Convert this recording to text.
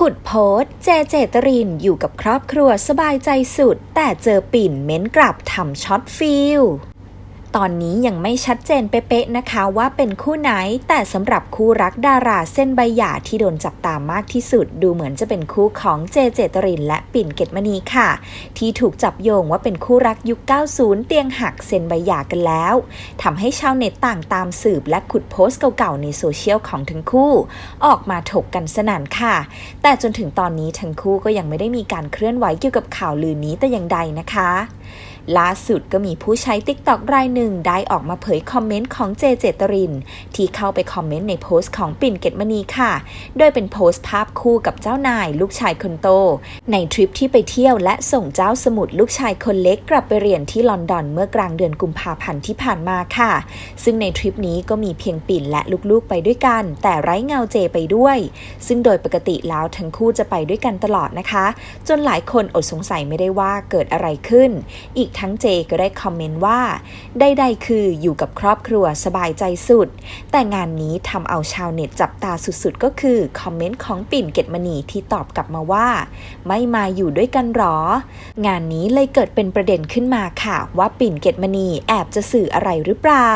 ขุดโพสเจเจตรินอยู่กับครอบครัวสบายใจสุด แต่เจอปิ่นเม้นกลับทำช็อตฟิล ตอนนี้ยังไม่ชัดเจนเป๊ะๆนะคะว่าเป็นคู่ไหน แต่สำหรับคู่รักดาราเส้นใบหย่าที่โดนจับตามมากที่สุด ดูเหมือนจะเป็นคู่ของเจเจตริน และปิ่นเกตมณีค่ะ ที่ถูกจับโยงว่าเป็นคู่รักยุค 90 เตียงหักเซ็นใบหย่ากันแล้วทำให้ชาวเน็ตต่างตามสืบและขุดโพสต์เก่าๆในโซเชียลของทั้งคู่ ออกมาถกกันสนั่นค่ะ แต่จนถึงตอนนี้ทั้งคู่ก็ยังไม่ได้มีการเคลื่อนไหวเกี่ยวกับข่าวลือนี้แต่อย่างใดนะคะ ล่าสุดก็มีผู้ใช้ TikTok รายหนึ่งได้ออกมาเผยคอมเมนต์ของเจเจตริน ที่เข้าไปคอมเมนต์ในโพสต์ของปิ่นเกตมณีค่ะ โดยเป็นโพสต์ภาพคู่กับเจ้านายลูกชายคนโต ในทริปที่ไปเที่ยวและส่งเจ้าสมุทรลูกชายคนเล็กกลับไปเรียนที่ลอนดอนเมื่อกลางเดือนกุมภาพันธ์ที่ผ่านมาค่ะ ซึ่งในทริปนี้ก็มีเพียงปิ่นและลูกๆไปด้วยกัน แต่ไร้เงาเจไปด้วย ซึ่งโดยปกติแล้วทั้งคู่จะไปด้วยกันตลอดนะคะ จนหลายคนอดสงสัยไม่ได้ว่าเกิดอะไรขึ้น อีกทั้งเจก็ได้คอมเมนต์ว่า ใดๆคืออยู่กับครอบครัวสบายใจสุด แต่งานนี้ทำเอาชาวเน็ตจับตาสุดๆ ก็คือคอมเมนต์ของปิ่นเกตมณีที่ตอบกลับมาว่า ไม่มาอยู่ด้วยกันหรอ งานนี้เลยเกิดเป็นประเด็นขึ้นมาค่ะ ว่าปิ่นเกตมณีแอบจะสื่ออะไรหรือเปล่า